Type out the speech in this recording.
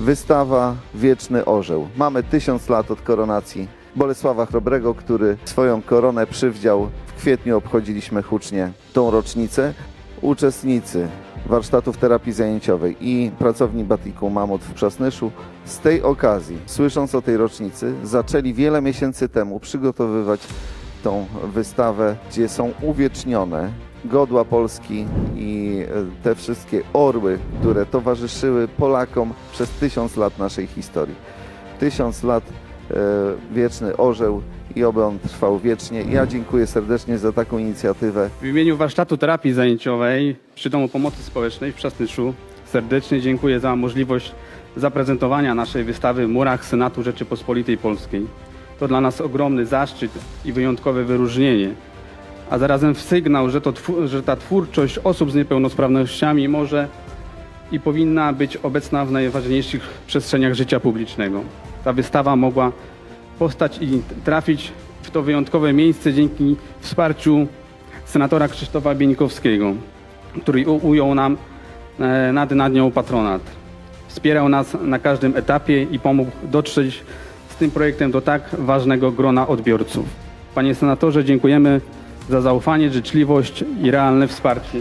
Wystawa Wieczny Orzeł. Mamy tysiąc lat od koronacji Bolesława Chrobrego, który swoją koronę przywdział. W kwietniu obchodziliśmy hucznie tą rocznicę. Uczestnicy warsztatów terapii zajęciowej i pracowni Batiku Mamut w Przasnyszu z tej okazji, słysząc o tej rocznicy, zaczęli wiele miesięcy temu przygotowywać tą wystawę, gdzie są uwiecznione godła Polski i te wszystkie orły, które towarzyszyły Polakom przez tysiąc lat naszej historii. Tysiąc lat e, wieczny orzeł i oby on trwał wiecznie. Ja dziękuję serdecznie za taką inicjatywę. W imieniu warsztatu terapii zajęciowej przy Domu Pomocy Społecznej w Przasnyszu serdecznie dziękuję za możliwość zaprezentowania naszej wystawy w murach Senatu Rzeczypospolitej Polskiej. To dla nas ogromny zaszczyt i wyjątkowe wyróżnienie, a zarazem sygnał, że, to, że ta twórczość osób z niepełnosprawnościami może i powinna być obecna w najważniejszych przestrzeniach życia publicznego. Ta wystawa mogła powstać i trafić w to wyjątkowe miejsce dzięki wsparciu senatora Krzysztofa Bieńkowskiego, który ujął nam e, nad, nad nią patronat. Wspierał nas na każdym etapie i pomógł dotrzeć z tym projektem do tak ważnego grona odbiorców. Panie senatorze, dziękujemy za zaufanie, życzliwość i realne wsparcie.